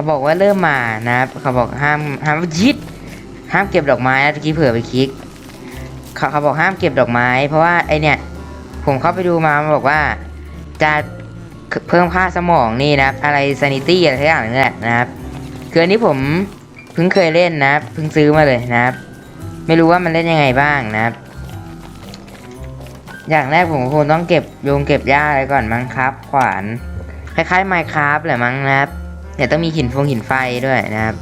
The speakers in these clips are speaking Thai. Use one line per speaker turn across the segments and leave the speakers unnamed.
เขาบอกว่าเริ่มมานะครับเขาบอกห้ามห้ามยิดห้ามเก็บดอกไม้นะตะกี้เผื่อไปคลิกเขาเขาบอกห้ามเก็บดอกไม้ เพราะว่าไอเนี่ย ผมเข้าไปดูมามันบอกว่าจะเพิ่มค่าสมองนี่นะครับ อะไรซ a นิตี้อะไรทุกอย่างนี่แหละนะครับคืออันนี้ผมเพิ่งเคยเล่นนะครับเพิ่งซื้อมาเลยนะครับ ไม่รู้ว่ามันเล่นยังไงบ้างนะครับ อย่างแรกผมคงต้องเก็บโยงเก็บหญ้าอะไรก่อนมั้งครับ ขวาน คล้ายๆไมค์คราฟแหละมั้งนะครับ เดี๋ยวต้องมีหินฟงหินไฟด้วยนะครับ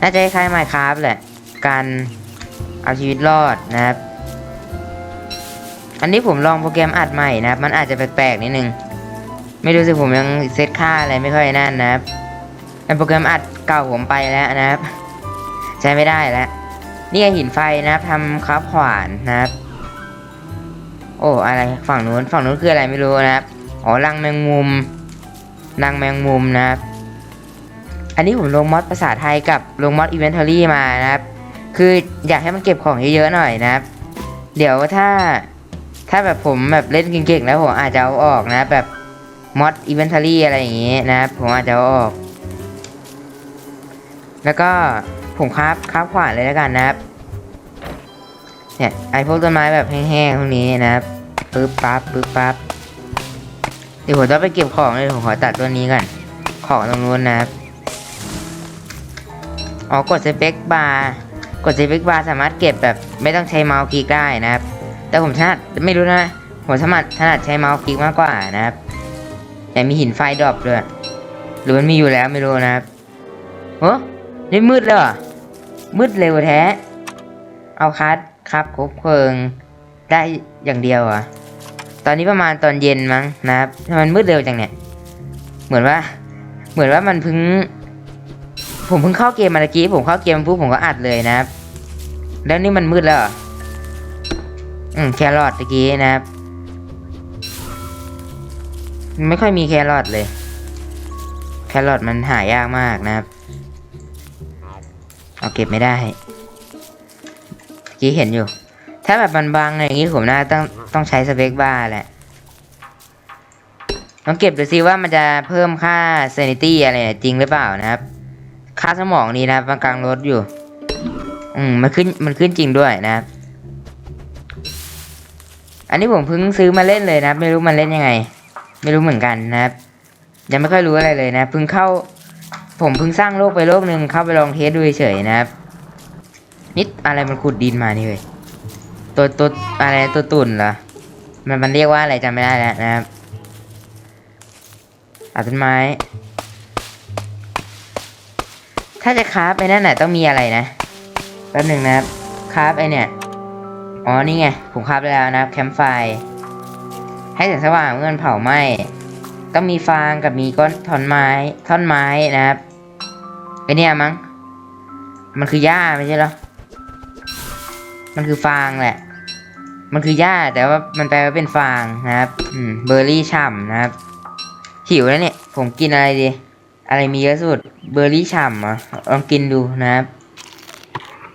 น่าจะคล้ายๆไมค์คราฟแหละ การเอาชีวิตรอดนะครับ อันนี้ผมลองโปรแกรมอัดใหม่นะครับ มันอาจจะแปลกๆนิดนึง ไม่รู้สิผมยังเซตค่าอะไรไม่ค่อยนั่นนะครับเป็นโปรแกรมอัดเก่าผมไปแล้วนะครับ ใช้ไม่ได้แล้ว นี่ไงหินไฟนะครับทำครับขวานนะครับ โอ้อะไรฝั่งนู้นฝั่งนู้นคืออะไรไม่รู้นะครับ อ๋อรังแมงมุม รังแมงมุมนะครับ อันนี้ผมลงมอดภาษาไทยกับลงมอดอีเวนทอรี่มานะครับ คืออยากให้มันเก็บของเยอะๆหน่อยนะครับ เดี๋ยวถ้าถ้าแบบผมแบบเล่นเก่งๆแล้วผมอาจจะเอาออกนะแบบมอดอีเวนทอรี่อะไรอย่างงี้นะครับ ผมอาจจะเอาออก แล้วก็ผมคราฟคราฟขวานเลยแล้วกันนะครับ เนี่ยไอพวกต้นไม้แบบแห้งๆพวกนี้นะครับปึ๊บปั๊บปึ๊บปั๊บ ดี๋ยวผมต้องไปเก็บของเลยผมขอตัดต้นนี้ก่อนของตรงนู้นนะครับอ๋อกดสเปคบาร์กดสเปคบาร์สามารถเก็บแบบไม่ต้องใช้เมาส์คลิกได้นะครับ แต่ผมถนัดไม่รู้นะผมถนัดถนัดใช้เมาส์คลิกมากกว่านะครับแต่มีหินไฟดรอปด้วยหรือมันมีอยู่แล้วไม่รู้นะครับโอ้นี่มืดเลยเหรอมืดเร็วแท้ เอาคัดครับครบเพลิงได้อย่างเดียวอะ อนนี้ประมาณตอนเย็นมั้งนะครับมันมืดเร็วจังเนี่ย เหมือนว่า เหมือนว่ามันเพิ่ง ผมเพิ่งเข้าเกมมาตะกี้ ผมเข้าเกมปุ๊บผมก็อัดเลยนะครับ แล้วนี่มันมืดแล้วเหรออืมแครอทตะกี้นะครับ ไม่ค่อยมีแครอทเลย แครอทมันหายากมากนะครับ เอาเก็บไม่ได้กี้เห็นอยู่ ถ้าแบบมันบางอย่างนี้ผมน่าต้องต้องใช้สเปคบ้าแหละต้องเก็บดูซิว่ามันจะเพิ่มค่า sanity อะไรจริงหรือเปล่านะครับ ค่าสมองนี้นะครับกลางลดอยู่ อืมมันขึ้นมันขึ้นจริงด้วยนะครับ อันนี้ผมเพิ่งซื้อมาเล่นเลยนะ ไม่รู้มันเล่นยังไง ไม่รู้เหมือนกันนะครับ ยังไม่ค่อยรู้อะไรเลยนะเพิ่งเข้า ผมเพิ่งสร้างโลกไปโลกหนึ่งเข้าไปลองเทสดูเฉยนะครับนิดอะไรมันขุดดินมานี่เว้ย ตัวตัวอะไรตัวตุ่นเหรอมันมันเรียกว่าอะไรจำไม่ได้แล้วนะครับตัดต้นไม้ ถ้าจะคราฟไอ้นั่นน่ะต้องมีอะไรนะแป๊บหนึ่งนะครับคราฟไอเนี่ยอ๋อนี่ไงผมคราฟไปแล้วนะครับแคมป์ไฟให้แสงสว่างเมื่อมันเผาไหม้ต้องมีฟางกับมีก้อนท่อนไม้ท่อนไม้นะครับไอเนี่ยมั้งมันคือหญ้าไม่ใช่หรอ มันคือฟางแหละ มันคือหญ้าแต่ว่ามันแปลว่าเป็นฟางนะครับ อืม เบอร์รี่ฉ่ำนะครับ หิวแล้วเนี่ย ผมกินอะไรดี อะไรมีเยอะสุด เบอร์รี่ฉ่ำเหรอลองกินดูนะครับ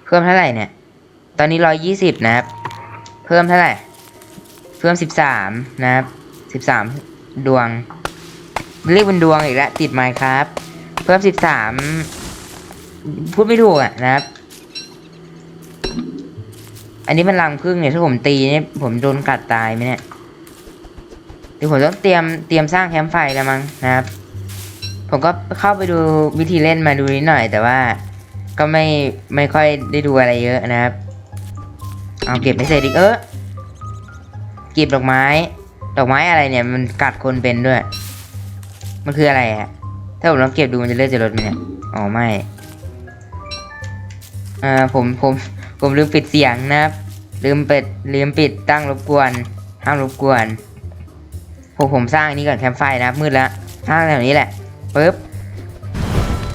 เพิ่มเท่าไหร่เนี่ย ตอนนี้ร้อยยี่สิบนะครับ เพิ่มเท่าไหร่ เพิ่มสิบสามนะครับสิบสามดวง เรียกเป็นดวงอีกแล้วติดไมค์ครับ เพิ่มสิบสามพูดไม่ถูกอะนะครับ อันนี้มันรังพึ่งเนี่ยถ้าผมตีเนี่ยผมโดนกัดตายไหมเนี่ยเดี๋ยวผมต้องเตรียมเตรียมสร้างแคมป์ไฟแล้วมั้งนะครับ ผมก็เข้าไปดูวิธีเล่นมาดูนิดหน่อย แต่ว่าก็ไม่ไม่ค่อยได้ดูอะไรเยอะนะครับ เอาเก็บไม่เสร็จอีกเออเก็บดอกไม้ ดอกไม้อะไรเนี่ย มันกัดคนเป็นด้วย มันคืออะไรอะถ้าผมลองเก็บดูมันจะเลือดจะลดไหมเนี่ยอ๋อไม่อ่าผมผม ผมลืมปิดเสียงนะครับ ลืมปิดลืมปิดตั้งรบกวน ห้ามรบกวนผมผมสร้างอันนี้ก่อนแคมป์ไฟนะครับมืดแล้วสร้างแบบนี้แหละปึ๊บ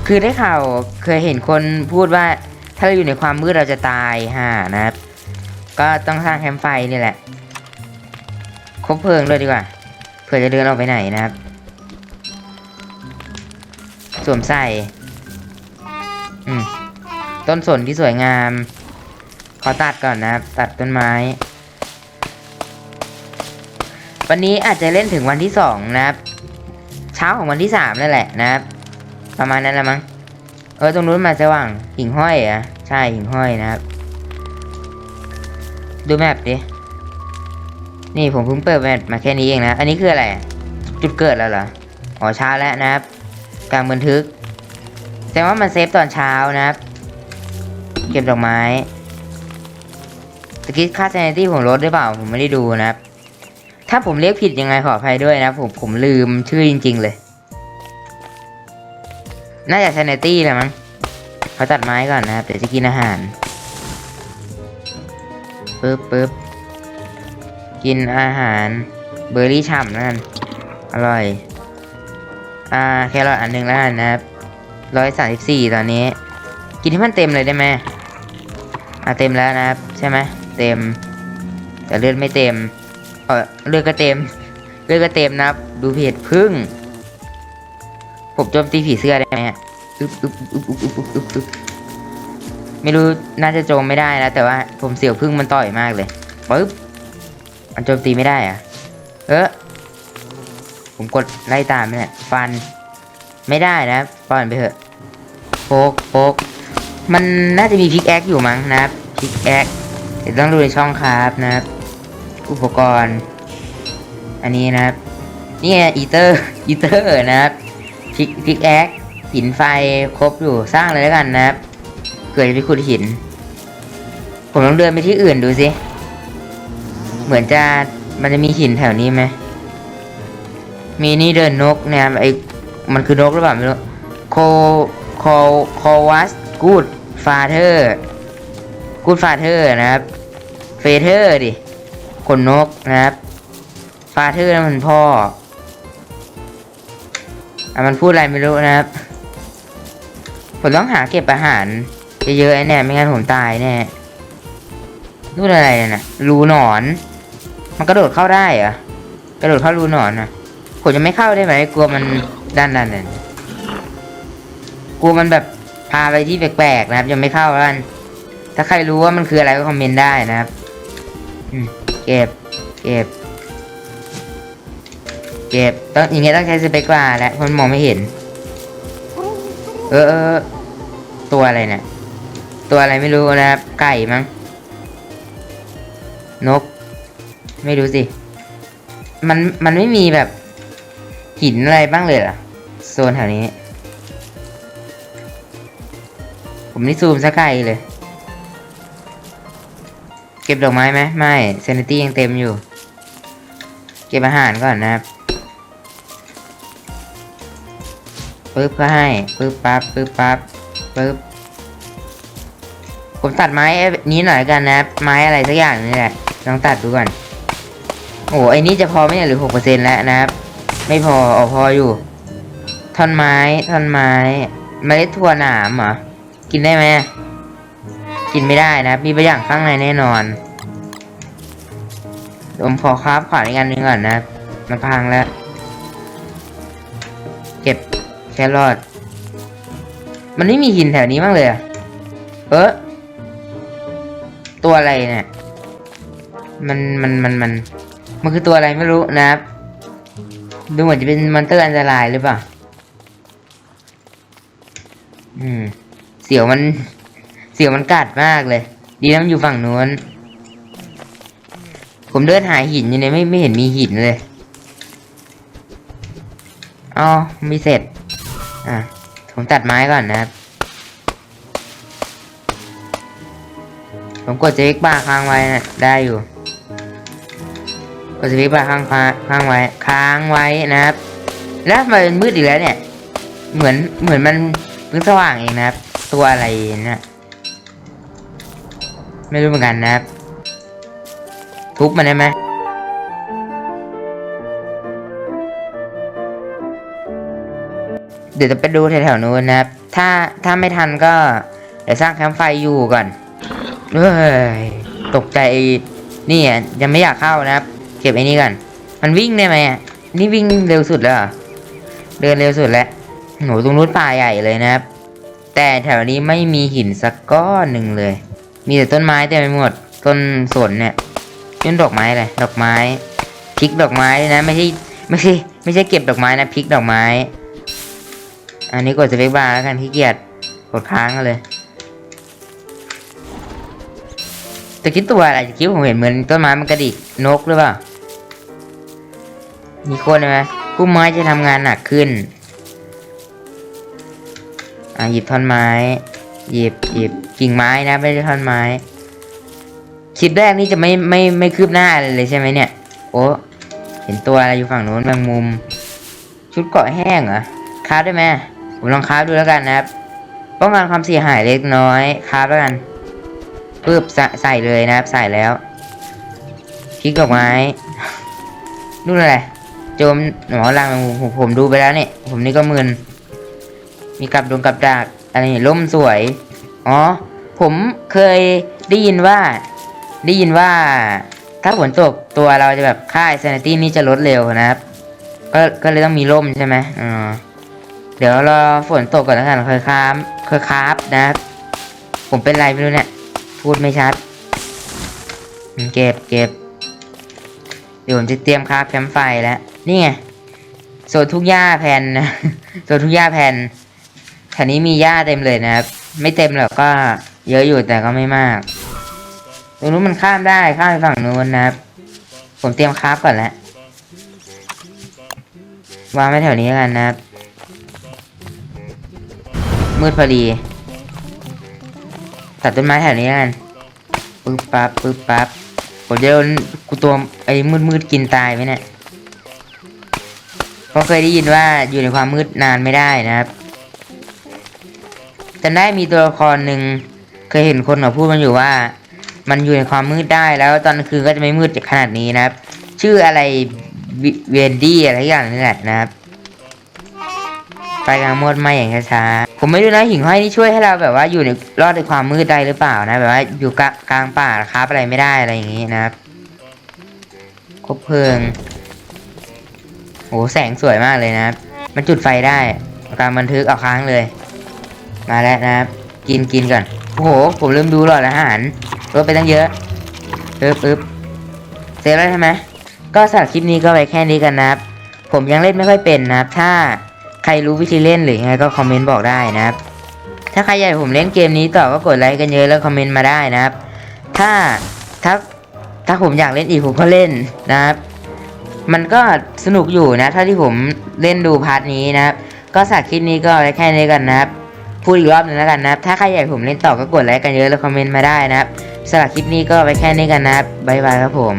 คือได้ข่าวเคยเห็นคนพูดว่าถ้าเราอยู่ในความมืดเราจะตายฮ่านะครับ ก็ต้องสร้างแคมป์ไฟนี่แหละคบเพลิงด้วยดีกว่าเผื่อจะเดินออกไปไหนนะครับ สวมใส่อืมต้นสนที่สวยงาม ขอตัดก่อนนะครับ ตัดต้นไม้ วันนี้อาจจะเล่นถึงวันที่สองนะครับ เช้าของวันที่สามนั่นแหละนะครับ ประมาณนั้นละมั้ง เออตรงนู้นมาสว่างหิ่งห้อยอะ ใช่หิ่งห้อยนะครับ ดูแมปดิ นี่ผมเพิ่งเปิดแมปมาแค่นี้เองนะ อันนี้คืออะไร จุดเกิดแล้วเหรอ อ๋อเช้าแล้วนะครับ กลางบันทึก แต่ว่ามันเซฟตอนเช้านะครับ เก็บดอกไม้ ตะกี้ค่า sanity ผมลดหรือเปล่าผมไม่ได้ดูนะครับ ถ้าผมเรียกผิดยังไงขออภัยด้วยนะผมผมลืมชื่อจริง ๆ เลย น่าจะ sanity แหละมั้งเขาตัดไม้ก่อนนะครับเดี๋ยวจะกินอาหารปึ๊บปึ๊บกินอาหารเบอร์รี่ฉ่ำนั่นอร่อย อ่าแครอทอันหนึ่งแล้วกันนะครับร้อยสามสิบสี่ตอนนี้ กินให้มันเต็มเลยได้ไหมอ่าเต็มแล้วนะครับ ใช่ไหม เต็ม แต่เลือดไม่เต็ม เออเลือดก็เต็ม เลือดก็เต็มนะครับ ดูเพจพึ่ง ผมโจมตีผีเสื้อได้ไหมฮะอึบอึบอึบอึบอึบอึบอึบไม่รู้น่าจะโจมไม่ได้นะแต่ว่าผมเสียวพึ่งมันต่อยมากเลยปึ๊บมันโจมตีไม่ได้อะเออผมกดไล่ตามเนี่ยฟันไม่ได้นะปล่อยไปเถอะโปกโปกมันน่าจะมีพิกแอคอยู่มั้งนะครับพิกแอค เดี๋ยวต้องดูในช่องครับนะครับ อุปกรณ์ อันนี้นะครับ นี่อีเตอร์อีเตอร์นะครับพิกพิกแอคหินไฟครบอยู่สร้างเลยแล้วกันนะครับ เกิดจะไปขุดหิน ผมลองเดินไปที่อื่นดูสิ เหมือนจะมันจะมีหินแถวนี้ไหมมีนี่เดินนกนะครับไอมันคือนกหรือเปล่าไม่รู้โคโคโควัสกูดฟาเธอร์ กูดฟาเธอร์นะครับ เฟเธอร์ดิขนนกนะครับ ฟาเธอร์นั่นมันพ่ออะมันพูดอะไรไม่รู้นะครับ ผมต้องหาเก็บอาหารเยอะๆไอ้เนี่ยไม่งั้นผมตายแน่นู่นอะไรน่ะรูหนอน มันกระโดดเข้าได้เหรอะกระโดดเข้ารูหนอนนะผมจะไม่เข้าได้ไหมกลัวมันด้านด้านนั่นกลัวมันแบบพาไปที่แปลกๆนะครับยังไม่เข้าแล้วกัน ถ้าใครรู้ว่ามันคืออะไรก็คอมเมนต์ได้นะครับเก็บ เก็บ เก็บต้องอย่างเงี้ยต้องใช้สเปกกว่าแหละเพราะมันมองไม่เห็นเออเออ ตัวอะไรเนี่ย ตัวอะไรไม่รู้นะครับ ไก่มั้ง นก ไม่รู้สิ มัน มันไม่มีแบบ หินอะไรบ้างเลยเหรอ โซนแถวนี้ ผมนี่ซูมซะไกลเลย ก็บดอกไม้ไหมไม่เซนิตี้ยังเต็มอยู่ เก็บอาหารก่อนนะครับปึ๊บก็ให้ปึ๊บปั๊บปึ๊บปั๊บปึ๊บผมตัดไม้นี้หน่อยกันนะครับไม้อะไรสักอย่างนี่แหละลองตัดดูก่อนโอ้ไอ้นี่จะพอไหมเนี่ยหรือหกเปอร์เซ็นต์แล้วนะครับ ไม่พอออพออยู่ท่อนไม้ท่อนไม้เมล็ดถั่วหนามเหรอกินได้ไหม กินไม่ได้นะ มีบางอย่างข้างในแน่นอนผมขอคราฟขวานอีกอันหนึงก่อนนะ มันพังแล้ว เก็บแครอทมันไม่มีหินแถวนี้บ้างเลยอะเออตัวอะไรเนี่ย มันมันมันมัน มันคือตัวอะไรไม่รู้นะครับ ดูเหมือนจะเป็นมอนเตอร์อันตรายหรือเปล่า อืม เสียวมัน สียวมันกัดมากเลย ดีนะมันอยู่ฝั่งนู้น ผมเดินหาหินอยู่เนี่ยไม่ไม่เห็นมีหินเลยอ๋อม่เสร็จ อะ ผมตัดไม้ก่อนนะครับ ผมกดเจ็กบ้าค้างไว้นะได้อยู่ กดสวิตช์บาค้างค้างไว้ ค้างไว้นะครับ แล้วมมันมืดอีกแล้วเนี่ย เหมือนเหมือนมันเพิ่งสว่างเองนะครับ ตัวอะไรนะ ไม่รู้เหมือนกันนะครับ ทุบมันได้ไหมเดี๋ยวจะไปดูแถวๆนู้นนะครับ ถ้าถ้าไม่ทันก็ เดี๋ยวสร้างแคมป์ไฟอยู่ก่อนเฮ้ยตกใจนี่อะยังไม่อยากเข้านะครับ เก็บไอ้นี่ก่อน มันวิ่งได้ไหมอะนี่วิ่งเร็วสุดแล้วเดินเร็วสุดแล้วโหตรงนู้นป่าใหญ่เลยนะครับ แต่แถวนี้ไม่มีหินสักก้อนหนึ่งเลย มีแต่ต้นไม้เต็มไปหมด ต้นสนเนี่ยต้นดอกไม้อะไรดอกไม้พริกดอกไม้นะไม่ใช่ไม่ใช่ไม่ใช่เก็บดอกไม้นะพริกดอกไม้ อันนี้กดสเปคบาร์แล้วกันขี้เกียจกดค้างกันเลยตะคิดตัวอะไรตะคิดผมเห็นเหมือนต้นไม้มันกระดิกนกหรือเปล่ามีคนไหมผู้ไม้จะทำงานหนักขึ้นอะหยิบท่อนไม้ หยิบหยิบ กิ่งไม้นะไม่ได้ท่อนไม้คลิปแรกนี่จะไม่ไม่ไม่คืบหน้าอะไรเลยใช่ไหมเนี่ย โอ้เห็นตัวอะไรอยู่ฝั่งโน้นแมงมุม ชุดเกาะแห้งเหรอคราฟได้ไหมผมลองคราฟดูแล้วกันนะครับป้องกันความเสียหายเล็กน้อยคราฟแล้วกันปึ๊บใส่ใส่เลยนะครับ ใส่แล้วพริกดอกไม้นู่นอะไรโจมหมอรังแมงผมผมดูไปแล้วเนี่ย ผมนี่ก็มึนมีกับดวงกับดักอะไรเนี่ยล่มสวย อ๋อ ผมเคยได้ยินว่าได้ยินว่า ถ้าฝนตกตัวเราจะแบบค่าย sanity นี่จะลดเร็วนะครับ ก็ก็เลยต้องมีร่มใช่ไหมอ๋อเดี๋ยวรอฝนตกก่อนแล้วกันเคยคามเคยคราฟนะครับ ผมเป็นไรไม่รู้เนี่ย พูดไม่ชัด เก็บเก็บเดี๋ยวผมจะเตรียมคราแคมไฟแล้ว นี่ไงโซนทุ่งหญ้าแผ่นโซนทุ่งหญ้าแผ่นแถวนี้มีหญ้าเต็มเลยนะครับ ไม่เต็มหรอกก็ เยอะอยู่แต่ก็ไม่มาก ตรงนู้นมันข้ามได้ข้ามไปฝั่งนู้นนะครับ ผมเตรียมคราฟก่อนแล้ววางไว้แถวนี้กันนะครับ มืดพอดี ตัดต้นไม้แถวนี้กันปึ๊บปั๊บปึ๊บปั๊บผมจะโดนกูตัวไอ้มืดมืดกินตายไหมเนี่ยเพราะเคยได้ยินว่าอยู่ในความมืดนานไม่ได้นะครับจำได้มีตัวละครหนึ่ง เคยเห็นคนเขาพูดมันอยู่ว่า มันอยู่ในความมืดได้แล้วตอนคืนก็จะไม่มืดขนาดนี้นะครับ ชื่ออะไรเวนดี้อะไรอย่างนี้แหละนะครับไฟกลางมดไหมอย่างช้าๆผมไม่รู้นะหิ่งห้อยนี่ช่วยให้เราแบบว่าอยู่ในรอดในความมืดได้หรือเปล่านะแบบว่าอยู่กลางป่าครับอะไรไม่ได้อะไรอย่างงี้นะครับคบเพลิงโหแสงสวยมากเลยนะครับ มันจุดไฟได้การบันทึกเอาค้างเลย มาแล้วนะครับ กินกินก่อน โอ้โห ผมลืมดูหลอดอาหารลดไปตั้งเยอะปึ๊บปึ๊บเสร็จแล้วใช่ไหมก็สำหรับคลิปนี้ก็ไปแค่นี้กันนะครับ ผมยังเล่นไม่ค่อยเป็นนะครับ ถ้าใครรู้วิธีเล่นหรือยังไงก็คอมเมนต์บอกได้นะครับ ถ้าใครอยากผมเล่นเกมนี้ต่อก็กดไลค์กันเยอะแล้วคอมเมนต์มาได้นะครับ ถ้าถ้าถ้าผมอยากเล่นอีกผมก็เล่นนะครับ มันก็สนุกอยู่นะเท่าที่ผมเล่นดูพาร์ทนี้นะครับ ก็สำหรับคลิปนี้ก็ไว้แค่นี้กันนะครับ พูดอีกรอบหนึงแล้วกันนะครับ ถ้าใครอยากผมเล่นต่อก็กดไลค์กันเยอะแล้วคอมเมนต์มาได้นะครับสำหรับคลิปนี้ก็ไปแค่นี้กันนะครับบ๊ายบายครับผม